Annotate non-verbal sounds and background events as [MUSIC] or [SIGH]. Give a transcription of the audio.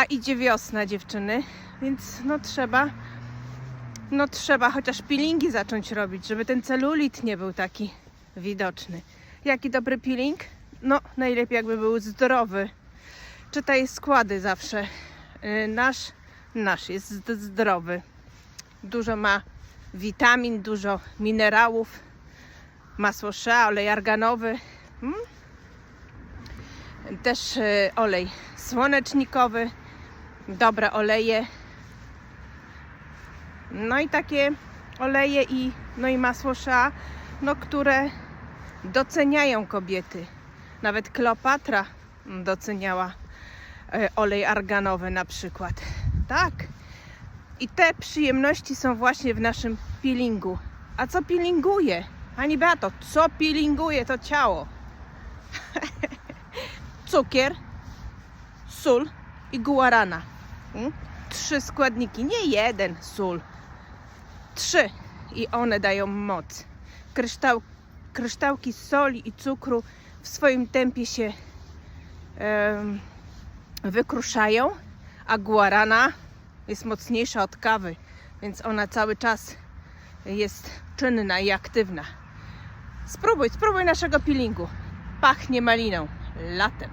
A idzie wiosna, dziewczyny, więc no trzeba, no trzeba chociaż peelingi zacząć robić, żeby ten celulit nie był taki widoczny. Jaki dobry peeling? No, najlepiej jakby był zdrowy. Czytaj składy zawsze. Yy, Nasz, nasz jest zd- zdrowy. Dużo ma witamin, dużo minerałów, masło shea, olej arganowy, mm? też y, olej słonecznikowy, dobre oleje. No i takie oleje i, no i masło shea, no, które doceniają kobiety. Nawet Kleopatra doceniała e, olej arganowy na przykład. Tak. I te przyjemności są właśnie w naszym peelingu. A co peelinguje? Pani Beato, co peelinguje to ciało? [LAUGHS] Cukier, sól i guarana. Mm? Trzy składniki, nie jeden sól. Trzy. I one dają moc. Kryształ, kryształki soli i cukru w swoim tempie się em, wykruszają, a guarana jest mocniejsza od kawy, więc ona cały czas jest czynna i aktywna. Spróbuj, spróbuj naszego peelingu. Pachnie maliną, latem.